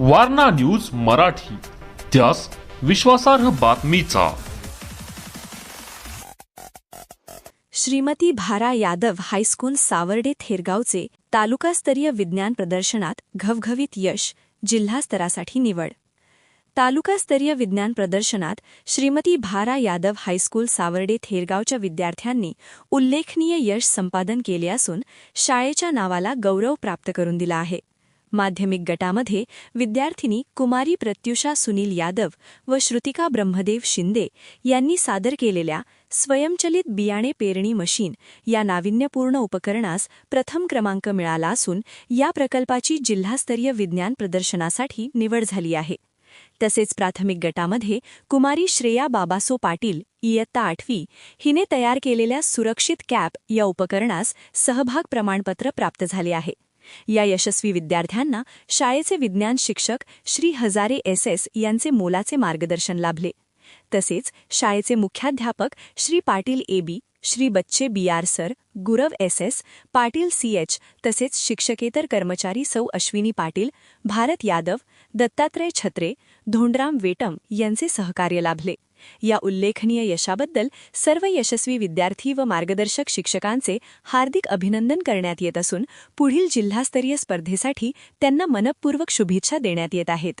Warna news Marathi त्यास विश्वासार्ह बातमीचा. श्रीमती भारा यादव हायस्कूल सावर्डे थेरगावचे तालुकास्तरीय विज्ञान प्रदर्शनात घवघवीत यश जिल्हा स्तरासाठी निवड. तालुकास्तरीय विज्ञान प्रदर्शनात श्रीमती भारा यादव हायस्कूल सावर्डे थेरगावच्या विद्यार्थ्यांनी उल्लेखनीय यश संपादन केले असून शाळेच्या नावाला गौरव प्राप्त करून दिला आहे. माध्यमिक गटामध्ये विद्यार्थिनी कुमारी प्रत्युषा सुनील यादव व श्रुतिका ब्रह्मदेव शिंदे यांनी सादर केलेल्या स्वयंचलित बियाणे पेरणी मशीन या नाविन्यपूर्ण उपकरणास प्रथम क्रमांक मिळाला असून या प्रकल्पाची जिल्हास्तरीय विज्ञान प्रदर्शनासाठी निवड झाली आहे. तसेच प्राथमिक गटामध्ये कुमारी श्रेया बाबासो पाटील इयत्ता आठवी हिने तयार केलेल्या सुरक्षित कॅप या उपकरणास सहभाग प्रमाणपत्र प्राप्त झाले आहे. या यशस्वी विद्यार्थ्यांना शाळेचे विज्ञान शिक्षक श्री हजारे एस एस यांचे मोलाचे मार्गदर्शन लाभले. तसेच शाळेचे मुख्याध्यापक Shri Patil A B Shri Bachche B R sir Gurav S S Patil C H तसेच शिक्षकेतर कर्मचारी सौ अश्विनी पाटील भारत यादव दत्तात्रय छत्रे धोंडराम वेटम यांचे सहकार्य लाभले. या उल्लेखनीय यशाबद्दल सर्व यशस्वी विद्यार्थी व मार्गदर्शक शिक्षकांचे हार्दिक अभिनंदन करण्यात येत असून पुढील जिल्हास्तरीय स्पर्धेसाठी त्यांना मनपूर्वक शुभेच्छा देण्यात येत आहेत.